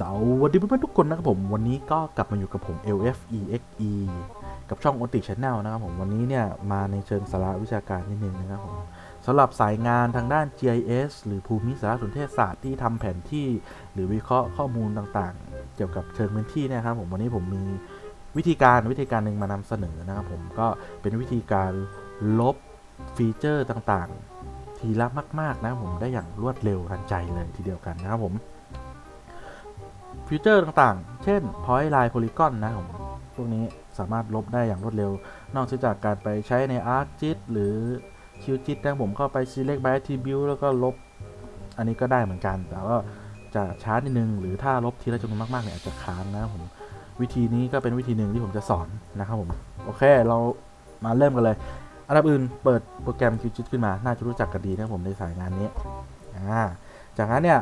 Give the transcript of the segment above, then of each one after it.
สวัสดีเพื่อนๆทุกคนนะครับผม วันนี้ก็กลับมาอยู่กับผม LFEXE กับช่อง o t i Channel นะครับผมวันนี้เนี่ย มาในเชิงสาระวิชาการนิดนึงนะครับผมสำหรับสายงานทางด้าน GIS หรือภูมิสารสนเทศศาสตร์ที่ทำแผนที่ หรือวิเคราะห์ข้อมูลต่างๆ เกี่ยวกับเชิงพื้นที่นะครับผมวันนี้ผมมีวิธีการวิธีการหนึ่งมานำเสนอนะครับผมก็เป็นวิธีการลบฟีเจอร์ต่างๆ ทีละมาก ๆ นะผมได้อย่างรวดเร็วทันใจเลยทีเดียวกันนะครับผม ฟีเจอร์ต่างๆ เช่น point line polygon นะครับผมพวกนี้สามารถลบได้อย่างรวดเร็ว นอกจากการไปใช้ใน ArcGIS หรือ QGIS นะผมเข้าไป select by attribute แล้วก็ลบ อันนี้ก็ได้เหมือนกัน แต่ว่าจะช้านิดนึง หรือถ้าลบทีละจำนวนมากๆเนี่ยอาจจะค้างนะผมวิธีนี้ก็เป็นวิธีหนึ่งที่ผมจะสอนนะครับผม โอเค เรามาเริ่มกันเลย อันดับอื่นเปิดโปรแกรม QGIS ขึ้นมา น่าจะรู้จักกันดีนะผมในสายงานนี้ อ่า จากนั้นเนี่ย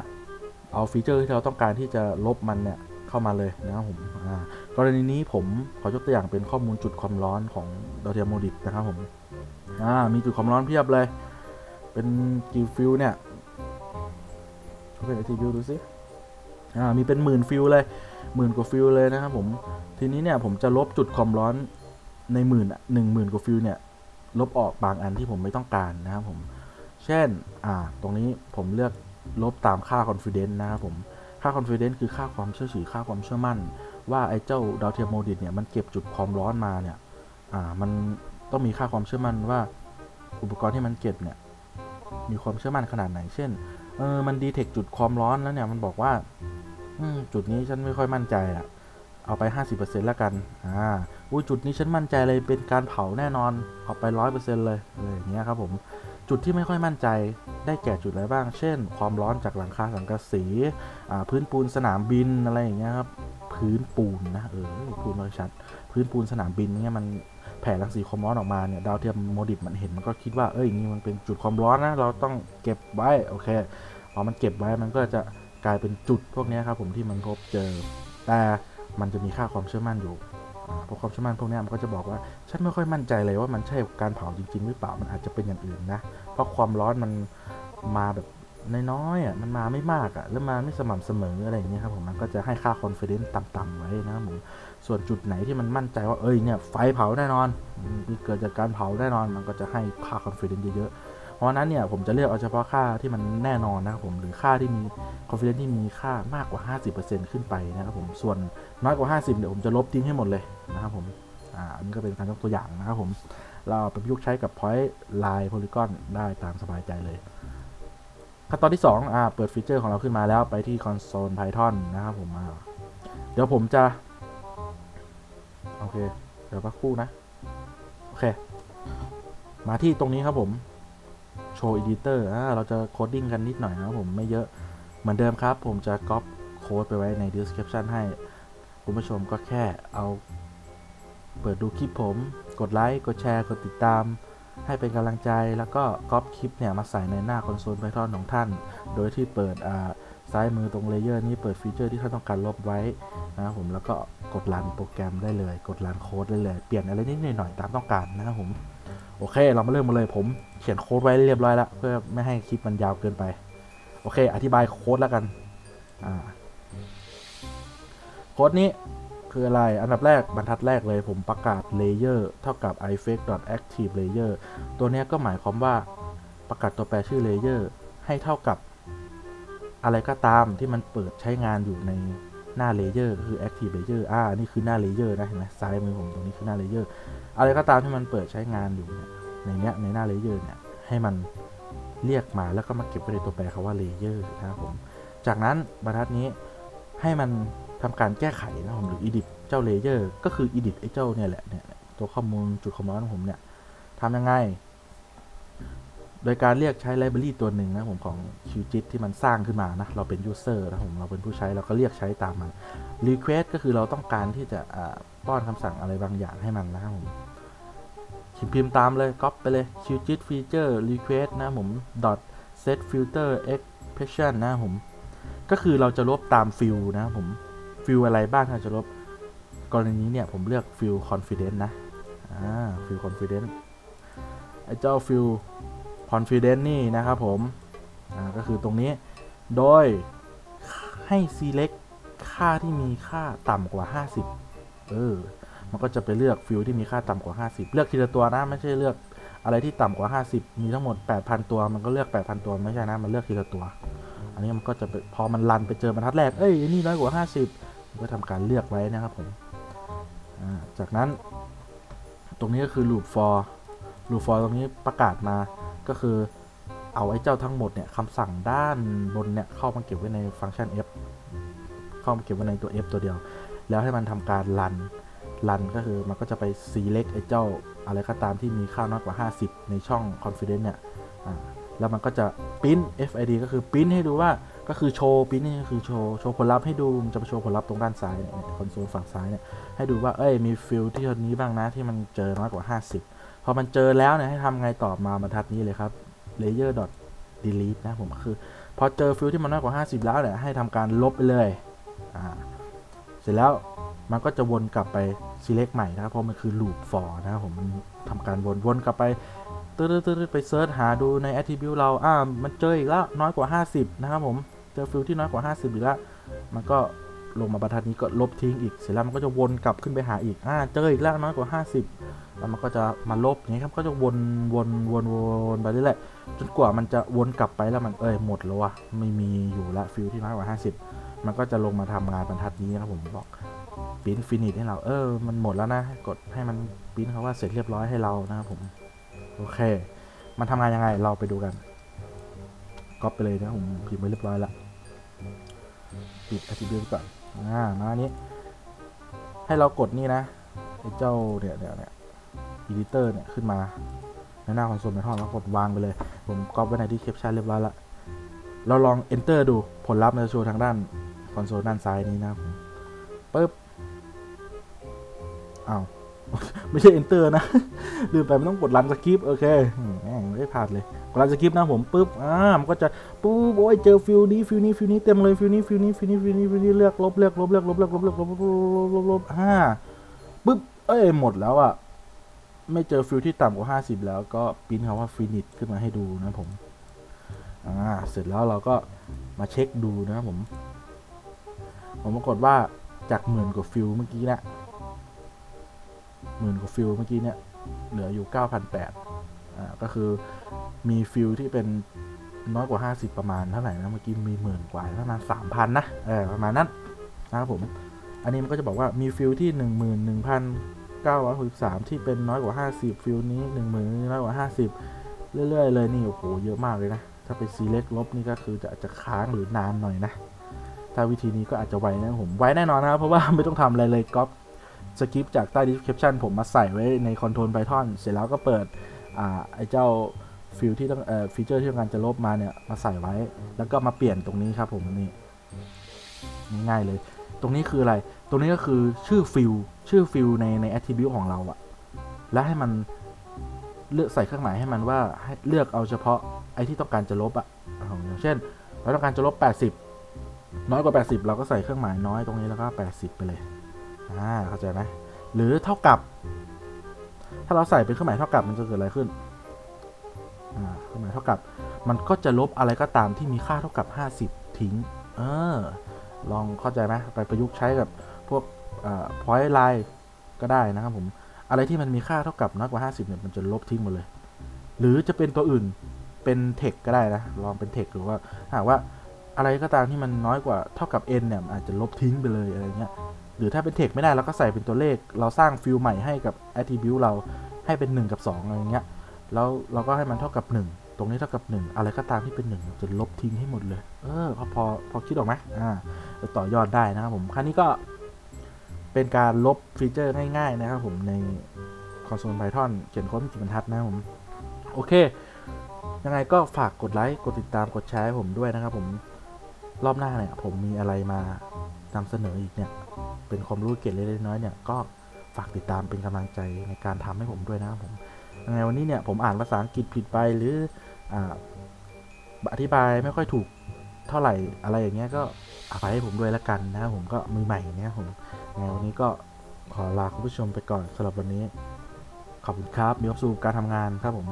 เอาฟีเจอร์ที่เราต้องการที่จะลบมันเนี่ยเข้ามาเลยนะครับผมกรณีนี้ผมขอยกตัวอย่างเป็นข้อมูลจุดความร้อนของดาวเทียมโมดิตนะครับผมมีจุดความร้อนเพียบเลย เป็นกี่ฟิลเนี่ยเขาเป็นไอทีฟิลดูสิมีเป็นหมื่นฟิลเลยหมื่นกว่าฟิลเลยนะครับผมทีนี้เนี่ยผมจะลบจุดความร้อนในหมื่นหนึ่งหมื่นกว่าฟิลเนี่ยลบออกบางอันที่ผมไม่ต้องการนะครับผม เช่น อ่า ตรงนี้ผมเลือก ลบตามค่า confidence นะครับผม ค่า confidence คือค่าความเชื่อถือค่าความเชื่อมั่น ว่าไอ้เจ้าดาวเทียมโมดิตเนี่ยมันเก็บจุดความร้อนมาเนี่ยอ่ามันต้องมีค่าความเชื่อมั่นว่าอุปกรณ์ที่มันเก็บเนี่ยมีความเชื่อมั่นขนาดไหน เช่นเออมันดีเทคจุดความร้อนแล้วเนี่ยมันบอกว่าอืมจุดนี้ฉันไม่ค่อยมั่นใจอะเอาไป 50%แล้วกัน อ่าอุ้ยจุดนี้ฉันมั่นใจเลยเป็นการเผาแน่นอน เอาไป 100%เลยอะไรอย่างเงี้ยครับผม จุดที่ไม่ค่อยมั่นใจ ได้แก่จุดอะไรบ้าง เช่น ความร้อนจากหลังคาสังกะสีพื้นปูนสนามบินอะไรอย่างเงี้ยครับพื้นปูนนะเออพูดไม่ชัด พื้นปูนสนามบินเนี่ยมันแผ่รังสีความร้อนออกมาเนี่ยดาวเทียมโมดิตมันเห็นมันก็คิดว่าเอ้ยนี่มันเป็นจุดความร้อนนะเราต้องเก็บไว้โอเคพอมันเก็บไว้มันก็จะกลายเป็นจุดพวกนี้ครับผมที่มันพบเจอ แต่มันจะมีค่าความเชื่อมั่นอยู่ พราะความเชื่อมั่นพวกนี้มันก็จะบอกว่าฉันไม่ค่อยมั่นใจเลยว่ามันใช่การเผาจริง ๆ หรือเปล่ามันอาจจะเป็นอย่างอื่นนะ เพราะความร้อนมันมาแบบน้อยๆอะมันมาไม่มากอะแล้วมาไม่สม่ำเสมออะไรอย่างเงี้ยครับผมมันก็จะให้ค่า confidence ต่ำๆไว้นะครับผมส่วนจุดไหนที่มันมั่นใจว่าเอ้ยเนี่ยไฟเผาแน่นอนอืมเกิดจากการเผาแน่นอน มันก็จะให้ค่า confidence เยอะๆ เพราะฉะนั้นเนี่ยผมจะเลือกเอาเฉพาะค่าที่มันแน่นอนนะครับผมหรือค่าที่มี confidence ที่มีค่ามากกว่า 50%ขึ้นไปนะครับผมส่วนน้อยกว่า 50เดี๋ยวผมจะลบทิ้งให้หมดเลยนะครับผมอ่าอันนี้ก็เป็นการยกตัวอย่างนะครับผมเราไปประยุกต์ใช้กับ point line polygon ได้ตามสบายใจเลยขั้นตอนที่2อ่าเปิดฟีเจอร์ของเราขึ้นมาแล้วไปที่ console python นะครับผมอ่าเดี๋ยวผมจะโอเค เดี๋ยวพักคู่นะ โอเค มาที่ตรงนี้ครับผม โชว์ editor อ่าเราจะโคดดิ้งกันนิดหน่อยนะครับผมไม่เยอะเหมือนเดิมครับ ผมจะก๊อปโค้ดไปไว้ใน description ให้ คุณผู้ชมก็แค่เอา เปิดดูคลิปผม กดไลค์ กดแชร์ กดติดตาม ให้เป็นกำลังใจแล้วก็ก๊อปคลิปเนี่ยมาใส่ในหน้าคอนโซล Python ของท่าน โดยที่เปิดอ่าซ้ายมือตรงเลเยอร์นี้เปิดฟีเจอร์ที่ท่านต้องการลบไว้นะครับผมแล้วก็กดรันโปรแกรมได้เลย กดรันโค้ดได้เลย เปลี่ยนอะไรนิดหน่อยตามต้องการนะครับผม โอเค เรามาเริ่มกันเลยผมเขียนโค้ดไว้เรียบร้อยแล้วเพื่อไม่ให้คลิปมันยาวเกินไป โอเค อธิบายโค้ดแล้วกันอ่าโค้ดนี้คืออะไร อันดับแรกบรรทัดแรกเลยผมประกาศ layer เท่ากับ ifake.active layer ตัวนี้ก็หมายความว่าประกาศตัวแปรชื่อ layer ให้เท่ากับอะไรก็ตามที่มันเปิดใช้งานอยู่ในหน้า layer ก็คือ active layer อ่านี่คือหน้า layer นะเห็นไหมซ้ายมือผมตรงนี้คือหน้า layer อะไรก็ตามที่มันเปิดใช้งานอยู่เนี่ยในเนี้ยในหน้า layer เนี่ยให้มันเรียกมาแล้วก็มาเก็บไว้ในตัวแปรคาว่า layer นะครับผม จากนั้นบรรทัดนี้ให้มันทำการแก้ไขนะครับผมหรือ edit เจ้า layer ก็คือ edit ไอ้เจ้าเนี่ยแหละเนี่ยตัวข้อมูลจุดความร้อนของผมเนี่ยทำยังไง โดยการเรียกใช้ library ตัวหนึ่งนะผมของ QGIS ที่มันสร้างขึ้นมานะเราเป็น user นะผมเราเป็นผู้ใช้เราก็เรียกใช้ตามมัน request ก็คือเราต้องการที่จะอ่าป้อนคำสั่งอะไรบางอย่างให้มันนะครับผม พิมพ์ตามเลยก๊อปไปเลย QGIS feature request นะผม dot set filter expression นะผม ก็คือเราจะลบตามฟิลนะผมฟิลอะไรบ้างที่เราจะลบกรณีนี้เนี่ยผมเลือกฟิล confidence นะอ่าฟิล confidence ไอ้เจ้าฟิล confidence นี่นะครับผมอ่าก็คือตรงนี้โดยให้ select ค่าที่มีค่าต่ำกว่า 50 เออ มันก็จะไปเลือกฟิลที่มีค่าต่ำกว่า 50 เลือกทีละตัวนะไม่ใช่เลือกอะไรที่ต่ำกว่า 50 มีทั้งหมด 8,000 ตัวมันก็เลือก 8,000 ตัวไม่ใช่นะมันเลือกทีละตัว อันนี้มันก็จะไปพอมันรันไปเจอบรรทัดแรกเอ้ยนี่น้อยกว่า 50มันก็ทำการเลือกไว้นะครับผมจากนั้น ตรงนี้ก็คือ loop for loop for ตรงนี้ประกาศมาก็คือเอาไอ้เจ้าทั้งหมดเนี่ยคำสั่งด้านบนเนี่ยเข้ามาเก็บไว้ในฟังก์ชัน f เข้ามาเก็บไว้ในตัว f ตัวเดียว แล้วให้มันทำการรัน รันก็คือมันก็จะไป select ไอ้เจ้าอะไรก็ตามที่มีค่าน้อยกว่า 50 ในช่อง confidence เนี่ยแล้วมันก็จะ print FID ก็คือ print ให้ดูว่าก็คือโชว์ print นี่ก็คือโชว์โชว์ผลลัพธ์ให้ดูมันจะไปโชว์ผลลัพธ์ตรงด้านซ้ายเนี่ยคอนโซลฝั่งซ้ายเนี่ยให้ดูว่าเอ้ยมีฟิลที่เท่านี้บ้างนะที่มันเจอน้อยกว่า 50 พอมันเจอแล้วเนี่ยให้ทำไงต่อมาบรรทัดนี้เลยครับ layer dot delete นะผมคือ พอเจอฟิลที่มันน้อยกว่า 50 แล้วเนี่ยให้ทำการลบไปเลยอ่าเสร็จแล้ว มันก็จะวนกลับไป select ใหม่นะครับ เพราะมันคือ loop for นะครับผมมันทำการวนวนกลับไปตืดๆไปเซิร์ชหาดูใน attribute เราอ่ามันเจออีกแล้วน้อยกว่า 50 นะครับผมเจอฟิลที่น้อยกว่า 50 อีกแล้วมันก็ลงมาบรรทัดนี้ก็ลบทิ้งอีกเสร็จแล้วมันก็จะวนกลับขึ้นไปหาอีกอ่าเจออีกแล้วน้อยกว่า 50 แล้วมันก็จะมาลบอย่างนี้ครับก็จะวนวนวนวนไปเรื่อยๆจนกว่ามันจะวนกลับไปแล้วมันเอ้ยหมดแล้ววะไม่มีอยู่ละฟิลที่น้อยกว่า 50 มันก็จะลงมาทำงานบรรทัดนี้นะครับผมบอก ปิ้นฟินิชให้เรา เออ มันหมดแล้วนะ กดให้มันปิ้นเขาว่าเสร็จเรียบร้อยให้เรานะครับผม โอเค มันทำงานยังไง เราไปดูกันก๊อปไปเลยนะผมพิมพ์ไว้เรียบร้อยละปิด attribute ก่อน อ่า มาอันนี้ ให้เรากดนี่นะไอ้เจ้าเนี่ยเนี่ยเนี่ย editor เนี่ยขึ้นมาในหน้าคอนโซลในห้องแล้วกดวางไปเลย ผมก๊อปไว้ในที่ caption เรียบร้อยละเราลอง enter ดู ผลลัพธ์มันจะโชว์ทางด้านคอนโซลด้านซ้ายนี้นะครับผมปึ๊บ อ้าวไม่ใช่ enter นะ ลืมไปมันต้องกด run script โอเคแม่งไม่ได้พลาดเลย กด run script นะผมปึ๊บ อ่า มันก็จะปุ๊บโอ้ยเจอฟิลนี้ฟิลนี้ฟิลนี้เต็มเลยฟิลนี้ฟิลนี้ฟิลนี้ฟิลนี้ฟิลนี้เลือกลบเลือกลบเลือกลบเลือกลบเลือกลบลบลบลบลบอ่าปึ๊บ เอ้ยหมดแล้วอะ ไม่เจอฟิลที่ต่ำกว่า 50 แล้วก็ปิ้นคำว่า finish ขึ้นมาให้ดูนะผม อ่า เสร็จแล้วเราก็มาเช็คดูนะผม ผมปรากฏว่าจากหมื่นกว่าฟิลเมื่อกี้เนะ หมื่นกว่าฟิลเมื่อกี้เนี่ย เหลืออยู่ 9,800อ่าก็คือมีฟิลที่เป็นน้อยกว่า 50 ประมาณเท่าไหร่นะเมื่อกี้มีหมื่นกว่าประมาณ3,000นะเออประมาณนั้นนะครับผม อันนี้มันก็จะบอกว่ามีฟิลที่ 11,963 ที่เป็นน้อยกว่า 50 ฟิลนี้ 10,000น้อยกว่า 50 เรื่อย ๆ เลยนี่โอ้โหเยอะมากเลยนะ ถ้าไป select ลบนี่ก็คือจะจะค้างหรือนานหน่อยนะ ถ้าวิธีนี้ก็อาจจะไวนะผมไวแน่นอนนะครับเพราะว่าไม่ต้องทำอะไรเลยก๊อป สคริปต์จากใต้ description ผมมาใส่ไว้ใน control python เสร็จแล้วก็เปิดอ่าไอ้เจ้าฟิลที่ต้องเอ่อฟีเจอร์ที่ต้องการจะลบมาเนี่ยมาใส่ไว้ แล้วก็มาเปลี่ยนตรงนี้ครับผมนี่ง่ายๆเลย ตรงนี้คืออะไร ตรงนี้ก็คือชื่อฟิลชื่อฟิลในใน attribute ของเราอะและให้มันเลือกใส่เครื่องหมายให้มันว่าให้เลือกเอาเฉพาะไอ้ที่ต้องการจะลบอะอย่างเช่นเราต้องการจะลบ 80 น้อยกว่า 80 เราก็ใส่เครื่องหมายน้อยตรงนี้แล้วก็ 80 ไปเลย อ่าเข้าใจไหมหรือเท่ากับ ถ้าเราใส่เป็นเครื่องหมายเท่ากับมันจะเกิดอะไรขึ้นอ่าเครื่องหมายเท่ากับ มันก็จะลบอะไรก็ตามที่มีค่าเท่ากับ 50 ทิ้ง เออ ลองเข้าใจไหมไปประยุกต์ใช้กับพวกอ่า point line ก็ได้นะครับผม อะไรที่มันมีค่าเท่ากับน้อยกว่า 50เนี่ยมันจะลบทิ้งหมดเลย หรือจะเป็นตัวอื่นเป็นเทคก็ได้นะ ลองเป็นเทคหรือว่าหากว่าอะไรก็ตามที่มันน้อยกว่าเท่ากับ n เนี่ยอาจจะลบทิ้งไปเลยอะไรเงี้ย หรือถ้าเป็นเทคไม่ได้เราก็ใส่เป็นตัวเลข เราสร้างฟิลใหม่ให้กับ attribute เราให้เป็น 1 กับ 2 อะไรเงี้ย แล้วเราก็ให้มันเท่ากับ 1 ตรงนี้เท่ากับ 1 อะไรก็ตามที่เป็น 1 จะลบทิ้งให้หมดเลย เออ พอพอพอคิดออกไหมอ่าต่อยอดได้นะครับผม ครั้นี้ก็เป็นการลบฟีเจอร์ง่าย ๆ นะครับผมใน console Python เขียนโค้ดไม่กี่บรรทัดนะครับผม โอเค ยังไงก็ฝากกดไลค์ กดติดตาม กดแชร์ให้ผมด้วยนะครับผม รอบหน้าเนี่ยผมมีอะไรมานำเสนออีกเนี่ย เป็นความรู้เกร็ดเล็กน้อยเนี่ยก็ฝากติดตามเป็นกำลังใจในการทำให้ผมด้วยนะครับผมยังไงวันนี้เนี่ยผมอ่านภาษาอังกฤษผิดไปหรืออธิบายไม่ค่อยถูกเท่าไหร่อะไรอย่างเงี้ยก็อภัยให้ผมด้วยละกันนะครับผมก็มือใหม่นะครับผมยังไงวันนี้ก็ขอลาคุณผู้ชมไปก่อนสำหรับวันนี้ ขอบคุณครับมีความสุขกับการทำงานครับผม